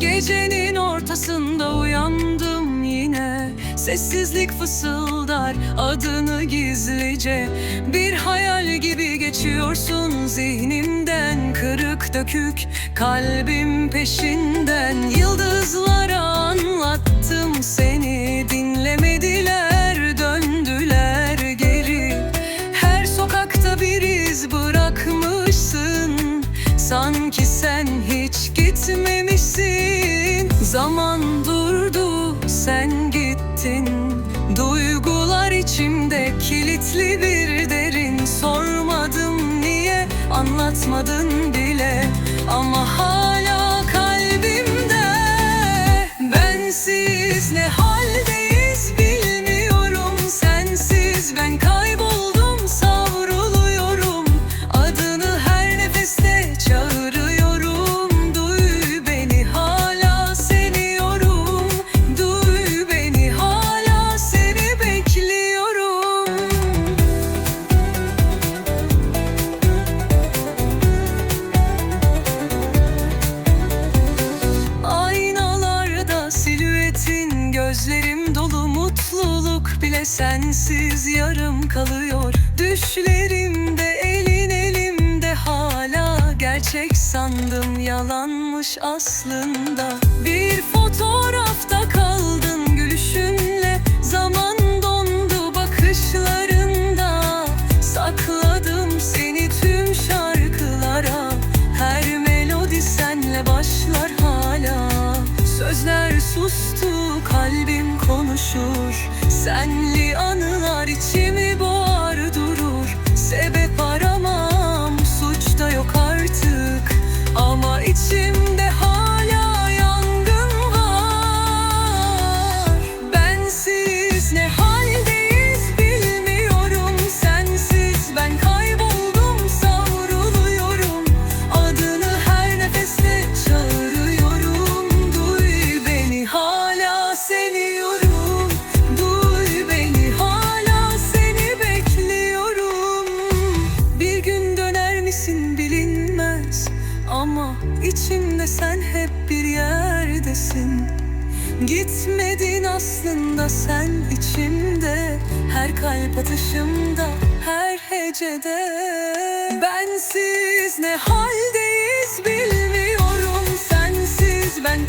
Gecenin ortasında uyandım yine. Sessizlik fısıldar adını gizlice. Bir hayal gibi geçiyorsun zihnimden Kırık dökük kalbim peşinden. Yıldızlara anlattım seni. Dinlemediler Döndüler geri. Her sokakta bir iz bırakmışsın. Sanki sen hiç gitmemişsin. Zaman durdu sen gittin. Duygular içimde kilitli bir derin. Sormadım niye anlatmadın bile. Ama bile sensiz yarım kalıyor. Düşlerimde elin elimde hala. Gerçek sandım yalanmış aslında. Bir fotoğrafta kaldın gülüşünle. Zaman dondu bakışlarında. Sakladım seni tüm şarkılara. Her melodi senle başlar hala. Sözler sustu kalbim konuşur Senli anılar içimi boğar Ama içimde sen hep bir yerdesin. Gitmedin aslında sen içimde Her kalp atışımda her hecede. Bensiz ne haldeyiz bilmiyorum Sensiz ben